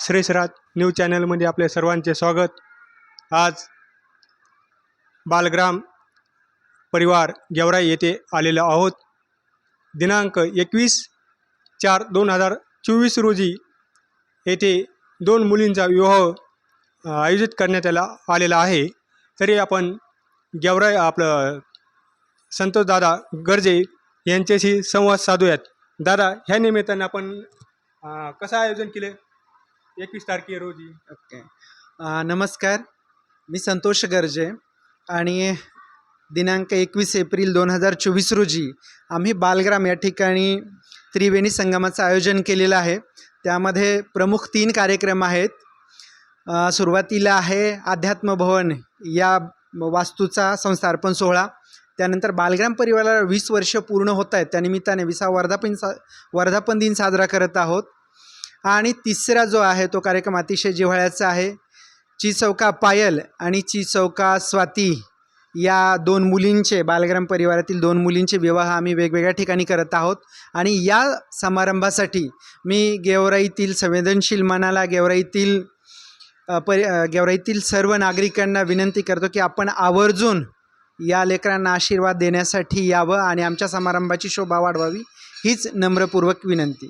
श्रेषराज news चॅनलमध्ये आपल्या सर्वांचे स्वागत. आज बालग्राम परिवार गेवराई येथे आलेलो आहोत. दिनांक एकवीस चार दोन हजार चोवीस रोजी येथे दोन मुलींचा विवाह आयोजित करण्यात आला आलेला आहे. तरी आपण गेवराई आपलं संतोषदादा गर्जे यांच्याशी संवाद साधूयात. दादा ह्या निमित्तानं आपण कसं आयोजन केले? एकवीस तारखे रोजी. ओके अ, नमस्कार. मी संतोष गर्जे आणि दिनांक एकवीस एप्रिल दोन हजार चोवीस रोजी आम्ही बालग्राम या ठिकाणी त्रिवेणी संगमाचं आयोजन केलेलं आहे. त्यामध्ये प्रमुख तीन कार्यक्रम आहेत. अ, सुरुवातीला आहे अध्यात्म भवन या वास्तूचा संस्थार्पण सोहळा. त्यानंतर बालग्राम परिवाराला वीस वर्ष पूर्ण होत आहेत. त्यानिमित्ताने विसा वर्धापन सा वर्धापन दिन साजरा करत आहोत. आणि तिसरा जो आहे तो कार्यक्रम अतिशय जिव्हाळ्याचा आहे. ची चौका पायल आणि ची चौका स्वाती या दोन मुलींचे बालग्राम परिवारातील दोन मुलींचे विवाह आम्ही वेगवेगळ्या ठिकाणी करत आहोत. आणि या समारंभासाठी मी गेवराईतील संवेदनशील मनाला गेवराईतील परि गेवराईतील सर्व नागरिकांना विनंती करतो की आपण आवर्जून या लेकरांना आशीर्वाद देण्यासाठी यावं आणि आमच्या समारंभाची शोभा वाढवावी हीच नम्रपूर्वक विनंती.